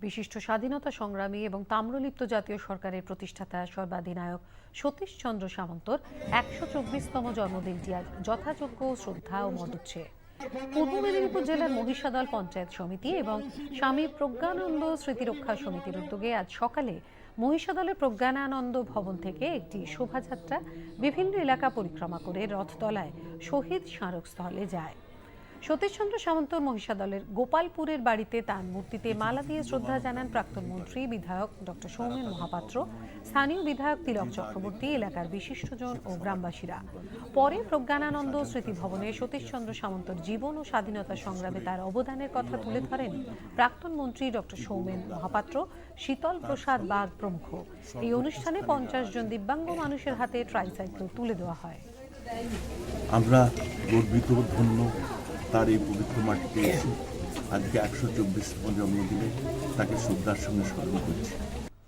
বিশিষ্ট স্বাধীনতা সংগ্রামী এবং তাম্রলিপ্ত জাতীয় সরকারের প্রতিষ্ঠাতা সর্বাধিনায়ক সতীশ চন্দ্র সামন্তর একশো চব্বিশতম জন্মদিনটি আজ যথাযোগ্য শ্রদ্ধা ও মদুচ্ছে পূর্ব মেদিনীপুর জেলার মহিষাদল পঞ্চায়েত সমিতি এবং স্বামী প্রজ্ঞানন্দ স্মৃতিরক্ষা সমিতির উদ্যোগে আজ সকালে মহিষাদলের প্রজ্ঞানানন্দ ভবন থেকে একটি শোভাযাত্রা বিভিন্ন এলাকা পরিক্রমা করে রথতলায় শহীদ স্মারকস্থলে যায়। সতীশচন্দ্র সামন্তর মহিষাদলের গোপালপুরের বাড়িতে তার মূর্তিতে মালা দিয়ে শ্রদ্ধা জানান প্রাক্তন মন্ত্রী, বিধায়ক ডক্টর সৌমেন মহাপাত্র, স্থানীয় বিধায়ক তিলক চক্রবর্তী, এলাকার বিশিষ্টজন ও গ্রামবাসীরা। পরে প্রজ্ঞানানন্দ স্মৃতি ভবনে সতীশচন্দ্র সামন্তর জীবন ও স্বাধীনতা সংগ্রামে তার অবদানের কথা তুলে ধরেন প্রাক্তন মন্ত্রী ডক্টর সৌমেন মহাপাত্র, শীতল প্রসাদ বাগ প্রমুখ। এই অনুষ্ঠানে পঞ্চাশ জন দিব্যাঙ্গ মানুষের হাতে ট্রাইসাইকেল তুলে দেওয়া হয়। আমরা গর্বিত, ধন্য তার এই পবিত্র মাটিতে আজকে একশো চব্বিশতম জন্মদিনে তাকে শ্রদ্ধার সঙ্গে স্মরণ করছি।